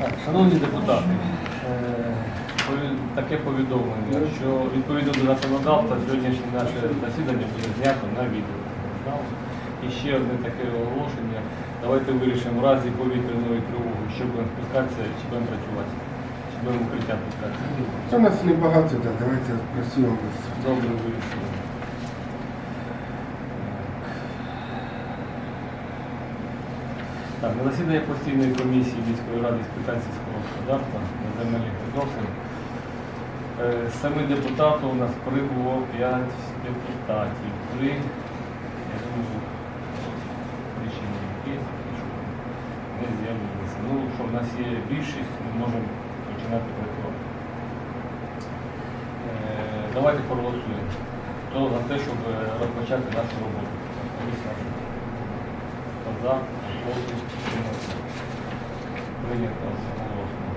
Так, шановні депутати, е, таке повідомлення, що відповідно до законодавства сьогоднішнє наше засідання буде знято на відео. І ще одне таке оголошення. Давайте вирішимо в разі повітряної тривоги, що будемо спускатися, чи будемо працювати, чи будемо укриття спускатися. Це у нас небагато, так, давайте працюємо. Добре вирішили. На засідання постійної комісії міської ради з питань сільського господарства та земельних відносин е, семи депутатів у нас прибуло 5 депутатів. Три, я думаю, рішення є, не з'явилися. Ну, що в нас є більшість, ми можемо починати працювати. Е, Давайте проголосуємо. Хто за те, щоб е, розпочати нашу роботу? За, проти, утримався. Прийнято голосно.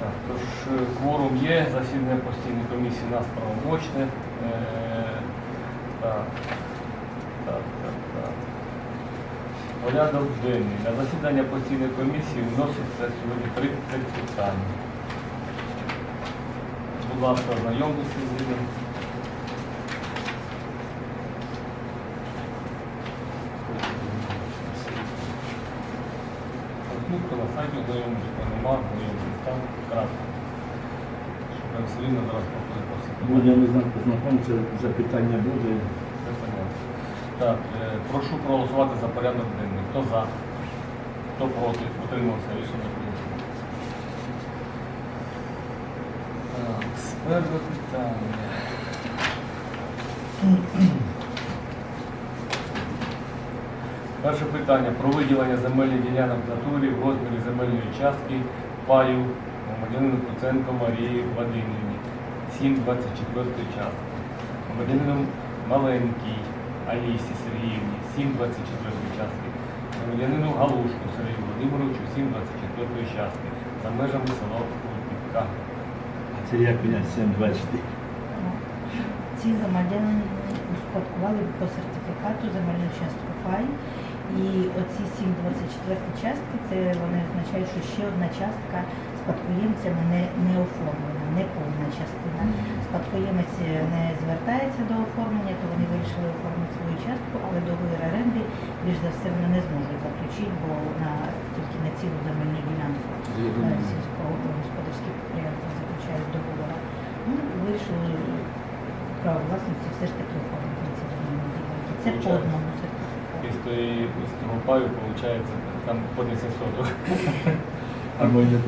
Так, тож е, кворум є, засідання постійної комісії у нас правомочне. Е, Так, так, так, так. Порядок денний. На засідання постійної комісії вноситься сьогодні 30 питань. Будь ласка, ознайомтеся з ними. Ну, на сайті ознайомитися, хто нема, ознайомитися там, кратко. Щоб нам все рівно зараз проходить по всіх Будемо знайомитися, запитання буде. Все понятно. Так, е, прошу проголосувати за порядок денний. Хто за? Хто проти? Утримався рішення прийнято. Так, перше питання. Перше питання про виділення земельних ділянок в натурі в розмірі земельної частки паю громадянину Куценко Марії Вадимівні, 7,24 частки. Громадянину Маленькій Алісі Сергіївні, 7,24 частки. Громадянину Галушку Сергію Володимировичу, 7,24 частки. За межами села Кутівка. А це як понять 724? Ці громадяни успадкували по сертифікату земельну частку пай. І оці 7,24 частки, це вони означають, що ще одна частка спадкоємцями не, не оформлена, не повна частина. Спадкоємець не звертається до оформлення, то вони вирішили оформити свою частку, але договір оренди, більш за все, вони не зможуть заключити, бо на тільки на цілу земельну ділянку е, сільськогосподарські підприємства заключають договори. Ну, вирішили право власності все ж таки оформити на ці земельні ділянки. Це по одному сертифікату. Із, тої, з того паю, виходить, там по 10 соток. А ми не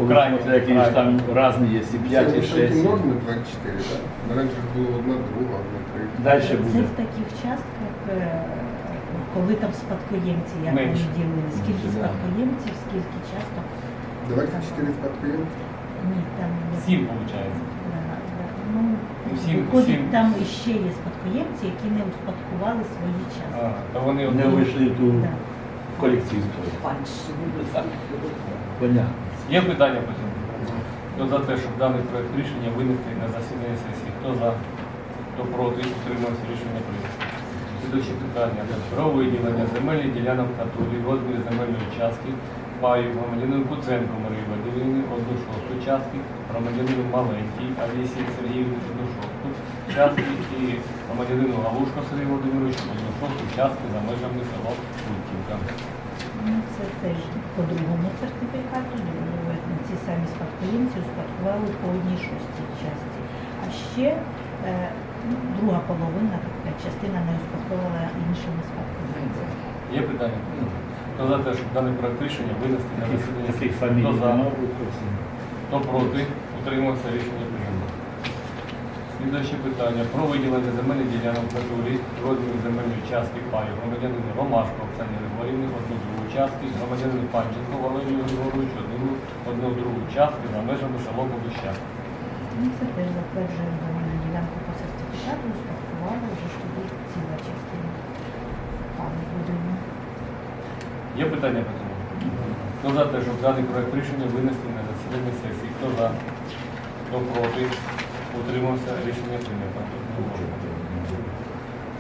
ж там різні є, і 5, і Це 6. норми 24, так? Раніше ж було одна, друга, одна, третя. Далі Це буде. в таких частках, е, коли там спадкоємці, як Менше. ділили, скільки да. спадкоємців, скільки часток. Давайте 4 спадкоємці. Ні, там не 7 виходить. Да, да. Сім- виходить, там іще є спадкоємці, які не успадкували свої частки. А, то вони Не одну- вийшли ту Да. колектив. Понятно. Є питання по цьому? Хто за те, щоб даний проект рішення винести на засідання сесії? Хто за? Хто проти? Утримався рішення прийнято. Слідуюче питання. Про виділення земельних ділянок в натурі, розмірі земельної частки, паю громадянину Куценко Марії Вадимівні, одну шосту частки, громадянину Маленькій Алісі Сергіївні, одну шосту частки і громадянину Галушко Сергію Володимировичу, одну шосту частки за межами села Кутівка. Ну, це теж по другому сертифікату. Ці самі спадкоємці успадкували по одній шостій часті. А ще е, друга половина, така частина не успадкувала іншими спадкоємцями. Є питання? Те, щоб даний проект рішення винести на засідання фамілій Хто за? Хто проти? Утримався рішення прийнято. Слідуюче питання про виділення земельних ділянок в натурі в земельної частки паю громадянину Ромашко Оксані Григорівні, одну другу частки, громадянину Панченко Валерію Григоровичу, одну, одну другу частки за межами село Бобища. Ну, це теж затверджуємо земельну ділянку по сертифікату, успадкували вже Є питання по цьому? Хто за те, щоб даний проект рішення винести на засідання сесії? Хто за? Хто проти? Утримався. Рішення прийнято.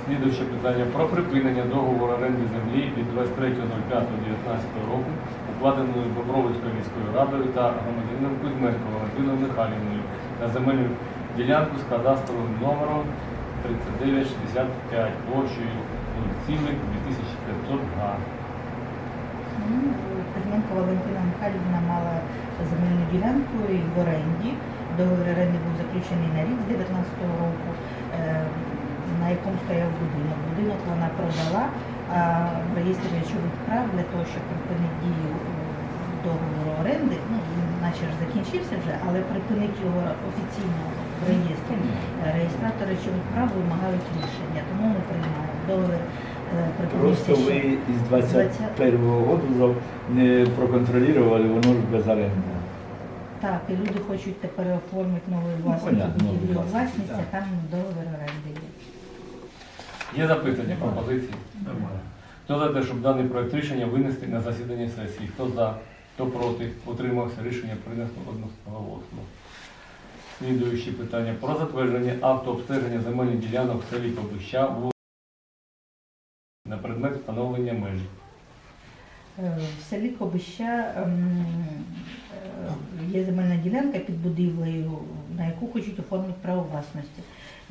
Слідуюче питання про припинення договору оренди землі від 23.05.19 року, укладеної Бобровицькою міською радою та громадянином Кузьменко Валентиною Михайлівною на земельну ділянку з кадастровим номером 3965 площею 0,2500 га. Кузьменко Валентина Михайлівна мала земельну ділянку і в оренді. Договір оренди був заключений на рік з 19-го року, е, на якому стояв будинок. Будинок вона продала, а в реєстрі речових прав для того, щоб припинити дію е, договору оренди, ну він наче ж закінчився вже, але припинити його офіційно в реєстрі. Е, Реєстратор речових прав вимагають рішення, тому ми приймаємо договір. Просто ви із 21-го року не проконтролювали, воно ж без оренди. Так, і люди хочуть тепер оформити нову Ну, власність, будівлю власність, а там договір оренди є. Є запитання, пропозиції? Хто за те, щоб даний проект рішення винести на засідання сесії? Хто за, хто проти? Утримався. Рішення прийнято одноголосно. Слідуючі питання про затвердження автообстеження земельних ділянок в селі Побища на предмет встановлення межі. Е, В селі Кобища ем, е, є земельна ділянка під будівлею, на яку хочуть оформити право власності.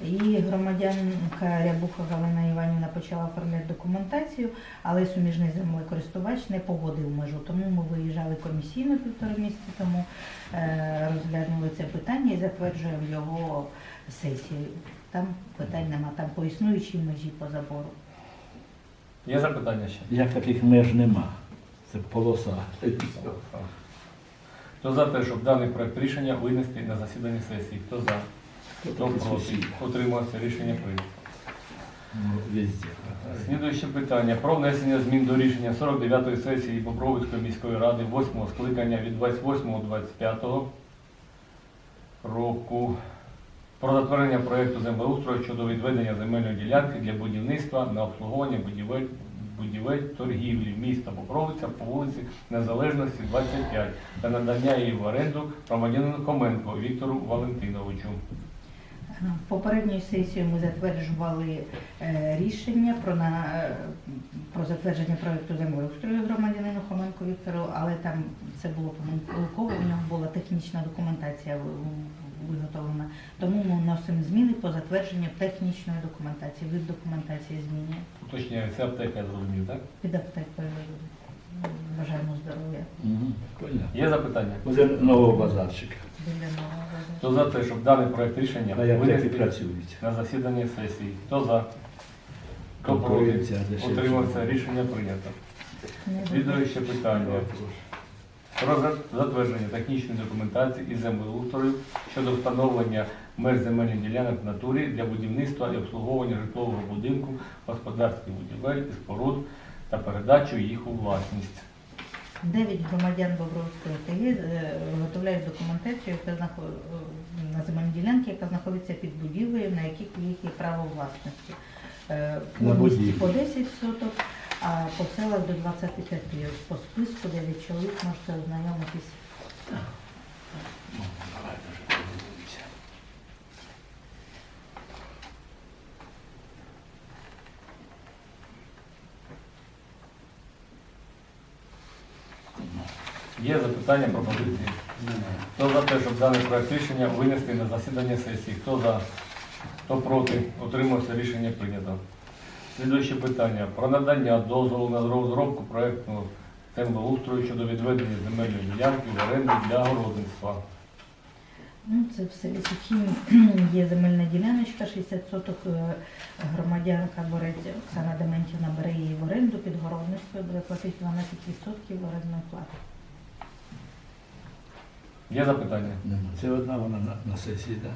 І громадянка Рябуха Галина Іванівна почала оформляти документацію, але суміжний землекористувач не погодив межу. Тому ми виїжджали комісійно півтора місяці тому, е, розглянули це питання і затверджуємо його сесією. Там питань нема, там по існуючій межі по забору. Є запитання ще? Як таких меж нема. Це полоса. Хто за те, щоб даний проект рішення винести на засідання сесії? Хто за? Хто проти? Утримався. Рішення прийнято. Ну, Слідуюче питання про внесення змін до рішення 49-ї сесії Бобровицької міської ради 8-го скликання від 28.25 року про затвердження проєкту землеустрою щодо відведення земельної ділянки для будівництва на обслуговування будівель, будівель торгівлі міста Бобровиця по вулиці Незалежності 25 та надання її в оренду громадянину Коменко Віктору Валентиновичу. Попередньою сесією ми затверджували е, рішення про, на, е, про затвердження проєкту землеустрою громадянину Хоменко Віктору, але там це було помилково, у нього була технічна документація виготовлена. Тому ми вносимо зміни по затвердженню технічної документації. Вид документації змінює. Уточняю, це аптека, я зрозумів, так? Під аптекою бажаємо здоров'я Угу. Понятно. Є запитання? Буде нового базарчика. біля нового. Хто за те, щоб даний проект рішення А як винести працюють? на засідання сесії? Хто за? Хто проти? Конкуренція дешевше. Утримався. Рішення прийнято. Слідуюче питання. Про затвердження технічної документації і землеустрою щодо встановлення меж земельних ділянок в натурі для будівництва і обслуговування житлового будинку, господарських будівель і споруд та передачу їх у власність. Дев'ять громадян Бобровської ОТГ е, виготовляють документацію, яка знаход... е, на земельній ділянці, яка знаходиться під будівлею, на яких їх є право власності. Е, будівлі. по 10 соток, а по селах до 25. Ось По списку 9 чоловік можете ознайомитись. Є запитання, пропозиції? Хто за те, щоб даний проект рішення винести на засідання сесії? Хто за? Хто проти? Утримався. Рішення прийнято. Слідуюче питання. Про надання дозволу на розробку проектного землеустрою щодо відведення земельної ділянки в оренду для городництва. Ну, це в селі Сухіні є земельна діляночка, 60 соток е, громадянка бореться, Оксана Дементівна бере її в оренду під городництво, буде платити 12% орендної плати. Є запитання? Це одна вона на, на сесії, так?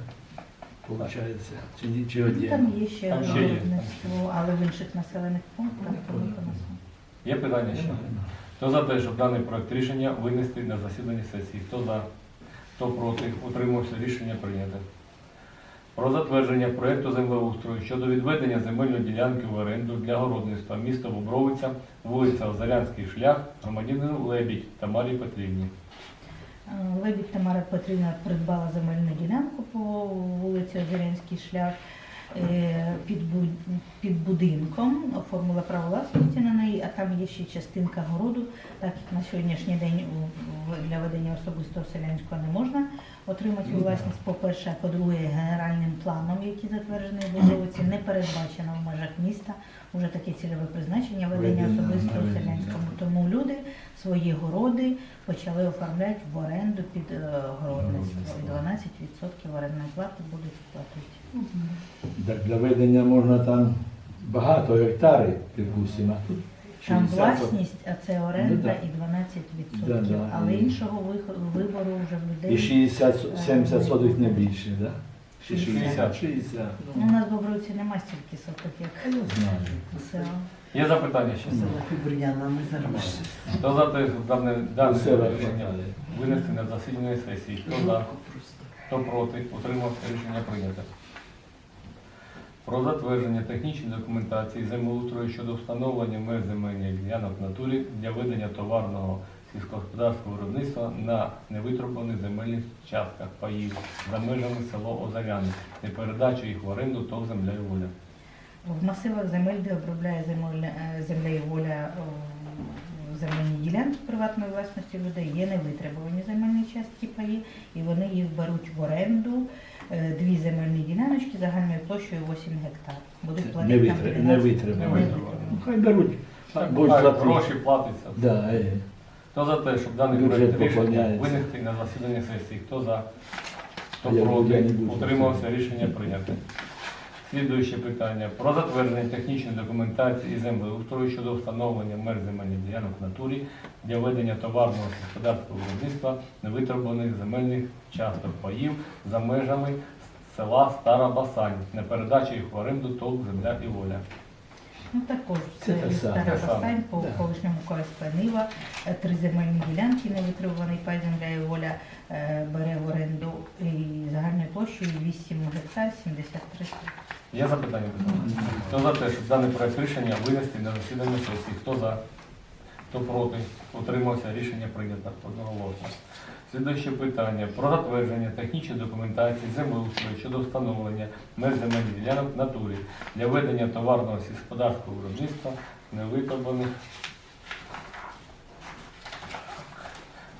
Получається. Чи ні, чи Ну, Там є ще Там ще є. городництво, але в інших населених пунктах то. Є питання ще? Хто за те, щоб даний проект рішення винести на засідання сесії? Хто за? Хто проти? Утримався. Рішення прийнято. Про затвердження проекту землеустрою щодо відведення земельної ділянки в оренду для городництва міста Бобровиця, вулиця Озарянський шлях, громадянину Лебідь Тамарі Петрівні. Е, Лебідь Тамара Петрівна придбала земельну ділянку по вулиці Озерянський шлях е, під, будинком, оформила право власності на неї, а там є ще частинка городу, так як на сьогоднішній день для ведення особистого селянського не можна отримати у власність, по-перше, по-друге, генеральним планом, який затверджений в Бузовиці, не передбачено в межах міста вже таке цільове призначення ведення особистого селянському. Тому люди свої городи почали оформляти в оренду під е, городництво. І 12% орендної плати будуть платити. Так для ведення можна там багато гектарів, припустимо, а тут Там 60 власність, а це оренда Ну, да. і 12%. Да, да. Але І- іншого вибору вже в людей. І 60-70 сотих не більше, так? Да? Чи 60? 60. 60. Ну, Ну, У нас в Бобровці немає стільки соток, як я знаю. село. Є запитання ще? Бур'яна, ми зараз. Хто за те, щоб дане, рішення винести на засідання сесії? Хто за? Хто проти? Утримався рішення прийнято. Про затвердження технічної документації землеустрою щодо встановлення меж земельних ділянок в натурі для ведення товарного сільськогосподарського виробництва на невитрубаних земельних частках паїв за межами село Озаряни, не передачу їх в оренду ТОВ земля і воля. В масивах земель, де обробляє земля, е, земля і воля земельні ділянки приватної власності людей, є невитребувані земельні частки паї, і вони їх беруть в оренду. Е, Дві земельні діляночки загальною площею 8 гектар. Будуть платити там витримано. 12. Не витримано. Ну, хай беруть. Так, Будуть платити. гроші платиться. Да, е. Хто за те, щоб даний Бюджет проект рішення поповняється. винести на засідання сесії? Хто за? Хто Я не проти? буду. Утримався рішення прийняте. Слідуюче питання про затвердження технічної документації і землеустрою щодо встановлення мер земельних ділянок в натурі для ведення товарного господарського виробництва невитребуваних земельних часток паїв за межами села Стара Басань, не передача їх в оренду ТОВ земля і воля. Ну також Це це стара Басань по колишньому КСП Нива, е, три земельні ділянки, невитребуваний пай земля і воля е, бере в оренду і загальною площею 8 гектар 73 сотки. Є запитання? Хто за те, щоб даний проект рішення винести на засідання сесії? Хто за? Хто проти? Утримався рішення прийнято одноголосно. Слідуюче питання про затвердження технічної документації землеустрою щодо встановлення меж земельних ділянок в натурі для ведення товарного сільськогосподарського виробництва невитребуваних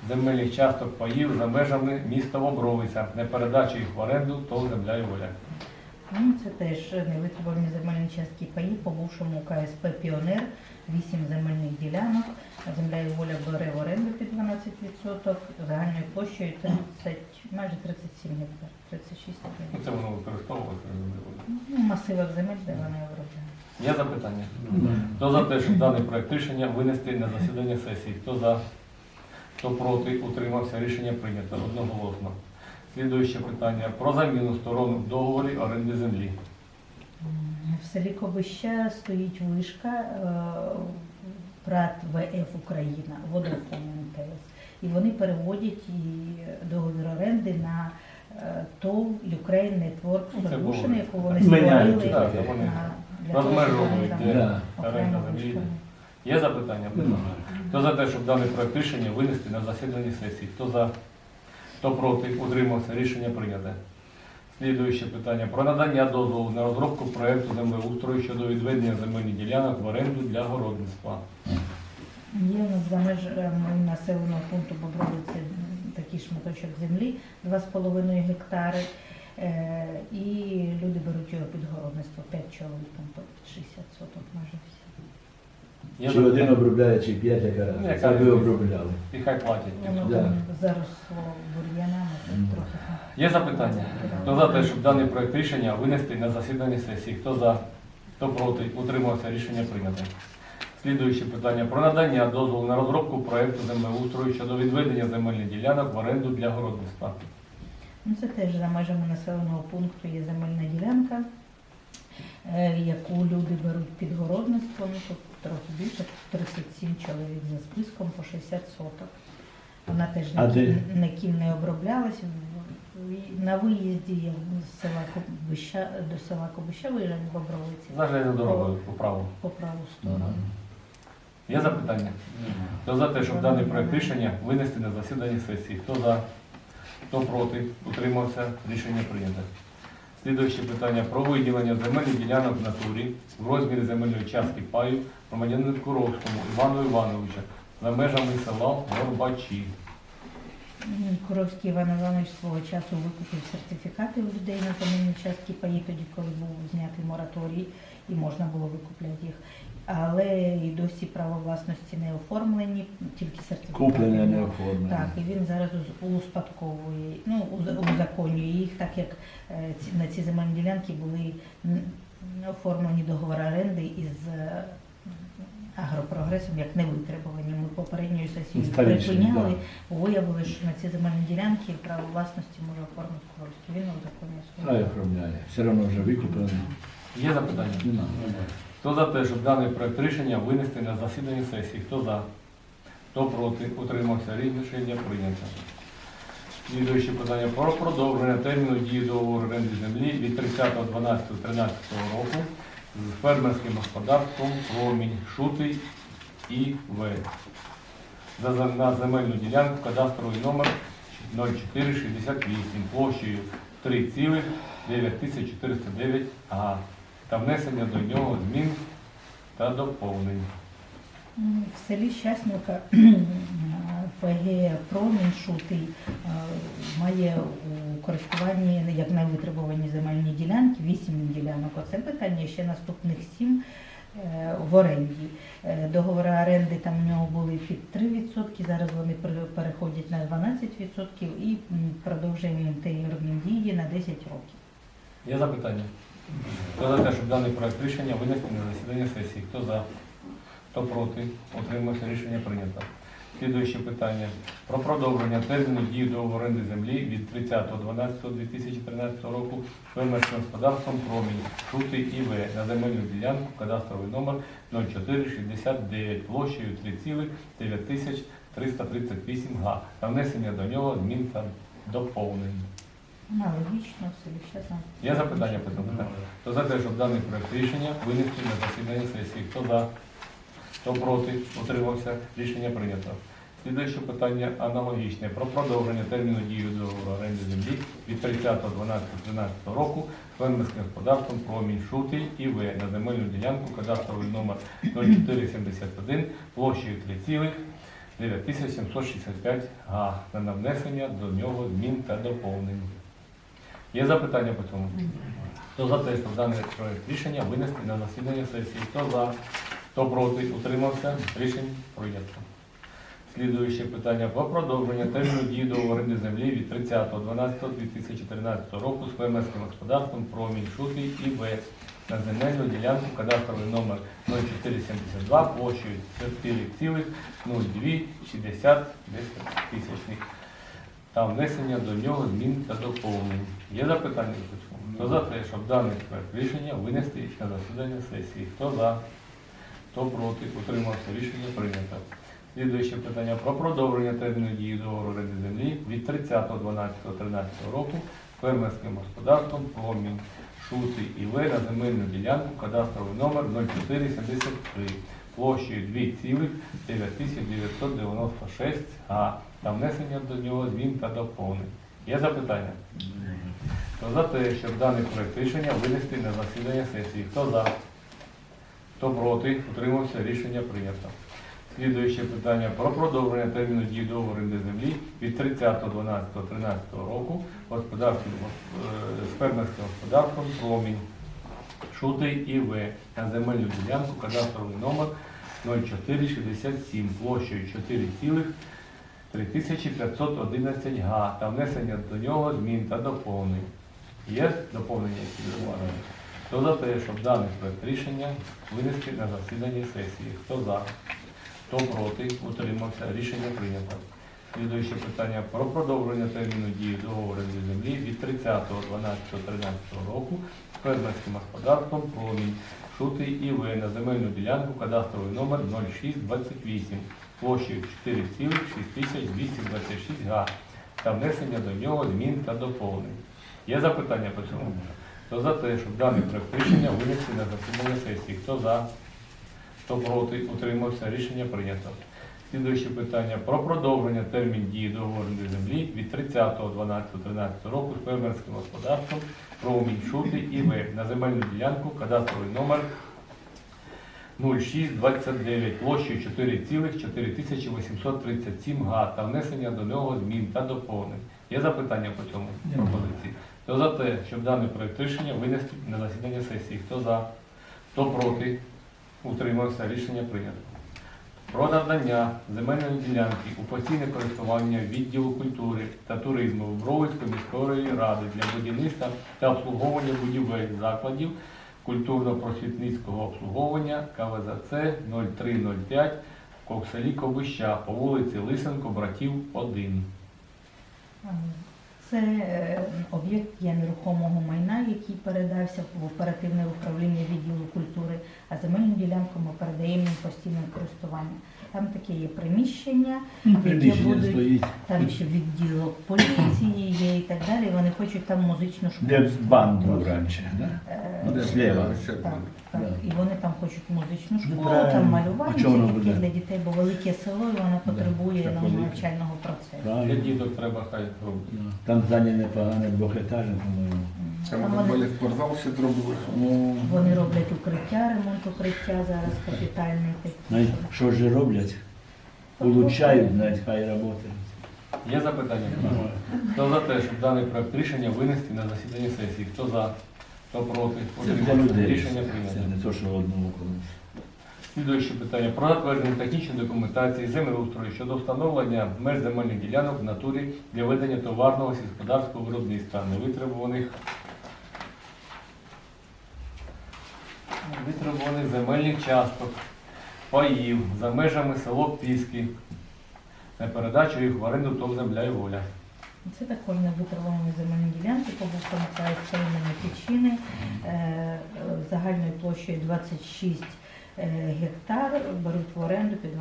земельних часток паїв за межами міста Обровиця, не передача їх в оренду, то земля і воля. Ну, це теж невитребувані земельні частки паї по бувшому КСП Піонер, 8 земельних ділянок. Земля і воля бере в оренду під 12%, загальною площею 30, майже 37 гектар, 36 Ну, гектар. Це воно використовувалося. Ну, масивах земель, де вони обробляють. Є запитання? Хто за те, щоб даний проект рішення винести на засідання сесії? Хто за? Хто проти? Утримався. Рішення прийнято одноголосно. Слідуюче питання про заміну сторон в договорі оренди землі. В селі Кобища стоїть вишка е, ПРАТ ВФ Україна, водофон МТС. І вони переводять договір оренди на е, ТОВ Ukraine Network Solution, яку вони створили так, вони розмежовують, оренда землі. Є запитання? Хто за те, щоб даний проект рішення винести на засідання сесії? Хто за? Хто проти? Утримався. Рішення прийнято. Слідуюче питання про надання дозволу на розробку проекту землеустрою щодо відведення земельних ділянок в оренду для городництва. Є у нас за межами населеного пункту Бобровиці такий шматочок землі 2,5 гектари. Е, І люди беруть його під городництво, 5 чоловік, там по 60 соток майже всі. Є Чи один обробляє, чи п'ять яка Ну, разниця. яка Це ви різниця? обробляли. І хай платять. Воно Да. там заросло бур'янами, Мгм. трохи. Є запитання? Хто за те, щоб даний проект рішення винести на засідання сесії? Хто за? Хто проти? Утримався. Рішення прийнято. Слідуюче питання про надання дозволу на розробку проекту землеустрою щодо відведення земельних ділянок в оренду для городництва. Ну, це теж за межами населеного пункту є земельна ділянка, е, яку люди беруть під городництво, ну, тут трохи більше, 37 чоловік за списком по 60 соток. Вона теж А де? ніким не оброблялась. В- На виїзді з села Кобища, до села Кобища виїжджаю в Бобровиці За железною дорогою по праву. по праву сторону. Є запитання? Хто за те, щоб даний проект рішення винести на засідання сесії? Хто за? Хто проти? Утримався? Рішення прийнято. Слідуюче питання про виділення земельних ділянок в натурі в розмірі земельної частки паю громадянину Куровському Івану Івановича за межами села Горбачі. М, Куровський Іван Іванович свого часу викупив сертифікати у людей на земельні частки паї, тоді, коли був знятий мораторій і можна було викупляти їх. Але і досі право власності не оформлені, тільки сертифікати. Куплення не було. оформлено. Так, і він зараз успадковує, ну, узаконює їх, так як е, на ці земельні ділянки були оформлені договори оренди із е, агропрогресом як невитребувані. Ми попередньою сесією припиняли, виявили, що на ці земельні ділянки право власності може оформити Куровський. Він узаконює своє. оформляє. Все одно вже викуплено. Є запитання? Нема. Хто за те, щоб даний проект рішення винести на засідання сесії? Хто за? Хто проти? Утримався? Рішення прийнято. Слідуюче питання про продовження терміну дії договору оренди землі від 30.12.13 року з фермерським господарством Промінь Шутий і В. За, земельну ділянку кадастровий номер 0468 площею 3,9409 га та внесення до нього змін та доповнень. В селі Щаснівка ФГ Промінь Шутий е, має у користуванні як невитребувані земельні ділянки, вісім ділянок. Оце питання ще наступних сім е, в оренді. Е, Договори оренди там в нього були під 3%, зараз вони переходять на 12% і продовжуємо термін дії на 10 років. Є запитання? Хто щоб даний проект рішення винести на засідання сесії? Хто за? Хто проти? Утримався рішення прийнято. Слідуюче питання про продовження терміну дії договору оренди землі від 30.12.2013 року фермерським господарством Промінь Шути ІВ на земельну ділянку кадастровий номер 0469 площею 3,9338 га та внесення до нього змін та доповнень. Аналогічно в селі Щаснівка. Є запитання питанню? Хто за те, щоб даний проект рішення винести на засідання сесії? Хто за? Хто проти? Утримався? Рішення прийнято. Слідуюче питання аналогічне про продовження терміну дії договору оренди землі від 30.12.13 року фермерським господарством Промінь Шутий ІВ на земельну ділянку кадастровий номер 0471 площею 3,9765 га на внесення до нього змін та доповнень. Є запитання по цьому? Хто за те, щоб даний проект рішення винести на засідання сесії? Хто за? Хто проти? Утримався? Рішень прийнято. Слідуюче питання про продовження терміну дії договору оренди землі від 30.12.2014 року з фермерським господарством Промінь Шутий і В на земельну ділянку кадастровий номер 0472 площею 4,0260 тисячних та внесення до нього змін та доповнень. Є запитання? Хто за те, щоб даний проект рішення винести на засідання сесії? Хто за? Хто проти? Утримався рішення прийнято. Слідуюче питання про продовження терміну дії договору оренди землі від 30.12.13 року фермерським господарством Промінь Шути ІВ на земельну ділянку кадастровий номер 0473 площею 2,9996 га та внесення до нього змін та доповнень. Є запитання? Хто за те, щоб даний проект рішення винести на засідання сесії? Хто за? Хто проти? Утримався? Рішення прийнято. Слідуюче питання про продовження терміну дії договору оренди землі від 30.12.13 року господарським, е, з фермерським господарством Промінь Шутий ІВ на земельну ділянку кадастровий номер 0467 площею 4,3511 га та внесення до нього змін та доповнень. Є доповнення які зауваження? Хто за те, щоб даний проект рішення винести на засідання сесії? Хто за? Хто проти? Утримався. Рішення прийнято. Слідуюче питання про продовження терміну дії договору зі землі від 30.12.13 року з фермерським господарством Промінь Шути ІВ на земельну ділянку кадастровий номер 0628 площею 4,6226 га та внесення до нього змін та доповнень. Є запитання по цьому? Хто за те, щоб даний проект рішення винести на засідання сесії? Хто за? Хто проти, утримався, рішення прийнято. Слідуюче питання про продовження термін дії договору оренди землі від 30.12.13 року з фермерським господарством Промінь Шути ІВ на земельну ділянку кадастровий номер 0629 площею 4,4837 га та внесення до нього змін та доповнень. Є запитання по цьому пропозиції? Хто за те, щоб даний проект рішення винести на засідання сесії? Хто за? Хто проти? Утримався. Рішення прийнято. Про надання земельної ділянки у постійне користування відділу культури та туризму Бровицької міської ради для будівництва та обслуговування будівель закладів культурно-просвітницького обслуговування КВЗЦ 0305 в Кокселі Ковища по вулиці Лисенко, братів 1. Це е, об'єкт є нерухомого майна, який передався в оперативне управління відділу культури, ділянку ми передаємо їм постійне користування. Там таке є приміщення, Ну, які Приміщення будуть, стоїть. там ще відділок поліції є і так далі. Вони хочуть там музичну школу. Де банк був раніше, да? Е, Ну, де. Так, так. Да. І вони там хочуть музичну школу, правильно. там А малювання чого воно тільки буде? для дітей, бо велике село і воно потребує так ну, велике. навчального процесу. Для Правильно. діток треба хай робити. Там здання непогане, двохетажне, по-моєму. Там вони спортзал ще зробили. Ну, вони роблять укриття, ремонт укриття зараз капітальний. такий, знаєш, що- ж роблять? Улучшають, навіть хай працюють. Є запитання? Хто за те, щоб даний проект рішення винести на засідання сесії? Хто за? Хто проти? Це для людей. Рішення Це прийнято. не то, що одному комусь. Слідуюче питання про затвердження технічної документації землеустрою щодо встановлення меж земельних ділянок в натурі для ведення товарного сільськогосподарського виробництва невитребуваних витребуваних земельних часток, паїв за межами село Піски на передачу їх в оренду ТОВ земля і воля. Це також не витривані земельні ділянки по Української імені Тичини е, загальною площею 26 е, гектар беруть в оренду під 12%.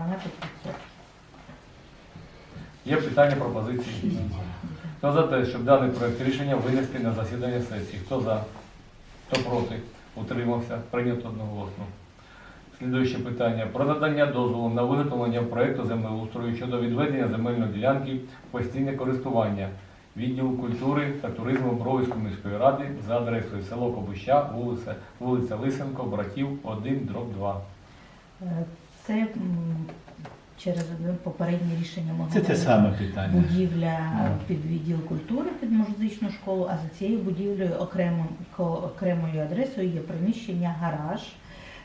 Є питання пропозиції? Хто за те, щоб даний проект рішення винести на засідання сесії? Хто за? Хто проти? Утримався? Прийнято одноголосно. Слідуюче питання про надання дозволу на виготовлення проекту землеустрою щодо відведення земельної ділянки в постійне користування відділу культури та туризму Бровицької міської ради за адресою село Кобуща, вулиця, вулиця Лисенко, братів 1, дроб 2. Е, Це через попереднє рішення ми Це те саме питання. будівля Ну. під відділ культури, під музичну школу, а за цією будівлею окремо, окремою адресою є приміщення гараж,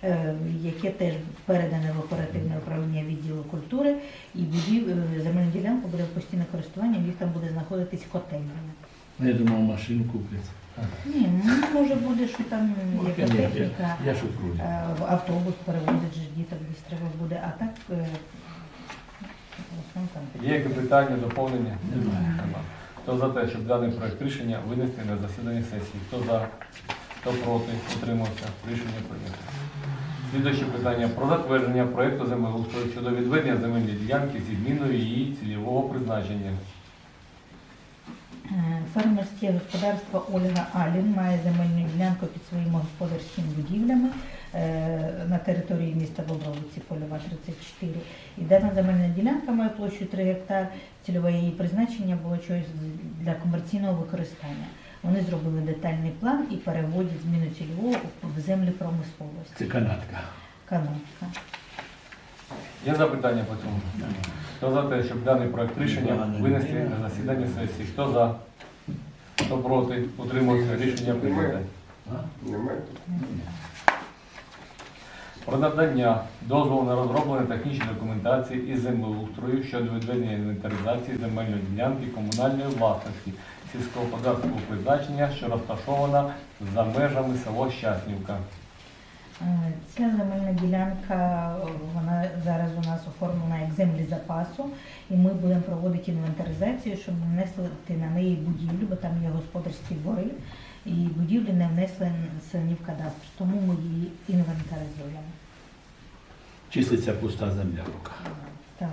е, яке теж передане в оперативне управління відділу культури, і будів... е, земельна ділянка буде в постійне користування, них там буде знаходитись котельня. Я думав, машину куплять. Ні, ну, може буде, що там Ну, яка техніка. Е, автобус перевозить діток десь треба буде, а так е, в основному там таке. Є які питання, доповнення? Немає. Хто за те, щоб даний проєкт рішення винести на засідання сесії? Хто за? Хто проти? Утримався? Рішення прийнято. Слідуюче питання про затвердження проєкту землеустрою щодо відведення земельної ділянки зі зміною її цільового призначення. Е, Фермерське господарство Ольга Алін має земельну ділянку під своїми господарськими будівлями е, на території міста Бобровиці, Польова 34. І дана земельна ділянка має площу 3 гектар. Цільове її призначення було чогось для комерційного використання. Вони зробили детальний план і переводять зміну цільового в землі промисловості. Це канатка. Канадка. Є запитання по цьому? Хто за те, щоб даний проект рішення винести на засідання сесії? Хто за? Хто проти? Утримався? Рішення прийнято. Про надання дозволу на розроблення технічної документації із землеустрою щодо відведення інвентаризації земельної ділянки комунальної власності сільськогосподарського призначення, що розташована за межами село Щаснівка. Е, Ця земельна ділянка, е, вона зараз у нас оформлена як землі запасу, і ми будемо проводити інвентаризацію, щоб не внесли на неї будівлю, бо там є господарські двори, і будівлі не внесли селені в кадастр, тому ми її інвентаризуємо. Числиться пуста земля поки. Так.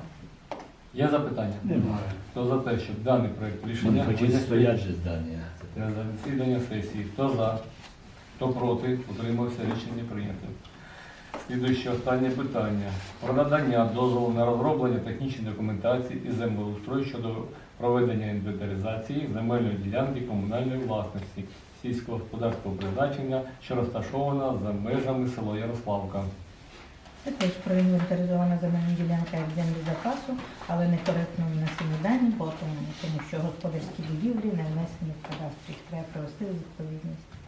Є запитання? Немає. Хто за те, щоб даний проект Вони рішення хочуть винести стоять же здання. на засідання сесії? Хто за? Хто проти? Утримався? Рішення прийнято. Слідуюче останнє питання. Про надання дозволу на розроблення технічної документації і землеустрою щодо проведення інвентаризації земельної ділянки комунальної власності сільськогосподарського призначення, що розташована за межами села Ярославка. Це теж проінвентаризована земельна ділянка як землі запасу, але некоректно внесені дані, тому, що господарські будівлі не внесені в кадастр. Їх треба провести відповідність.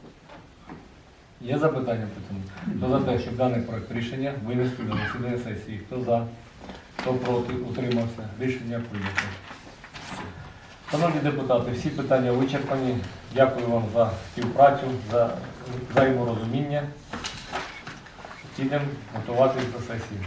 Є запитання по цьому? Хто за те, щоб даний проект рішення винести до засідання сесії? Хто за? Хто проти? Утримався? Рішення прийнято. Шановні депутати, всі питання вичерпані. Дякую вам за співпрацю, за взаєморозуміння. Підемо готуватись до сесії.